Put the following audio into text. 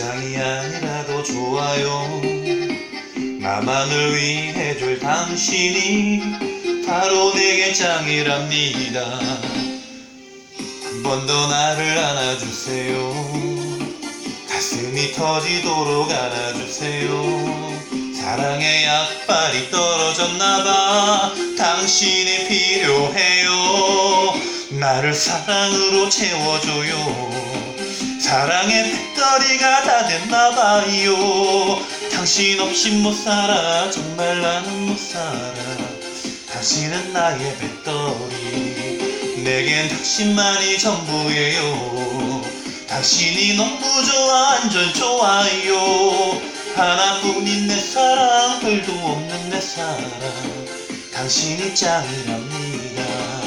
사랑이 아니라도 좋아요. 나만을 위해 줄 당신이 바로 내게 짱이랍니다. 한 번 더 나를 안아주세요. 가슴이 터지도록 안아주세요. 사랑의 약발이 떨어졌나봐. 당신이 필요해요. 나를 사랑으로 채워줘요 사랑의 배터리가 다 됐나봐요. 당신 없이 못 살아 정말 나는 못 살아. 당신은 나의 배터리. 내겐 당신만이 전부예요. 당신이 너무 좋아 완전 좋아요. 하나뿐인 내 사랑 별도 없는 내 사랑. 당신이 짱이랍니다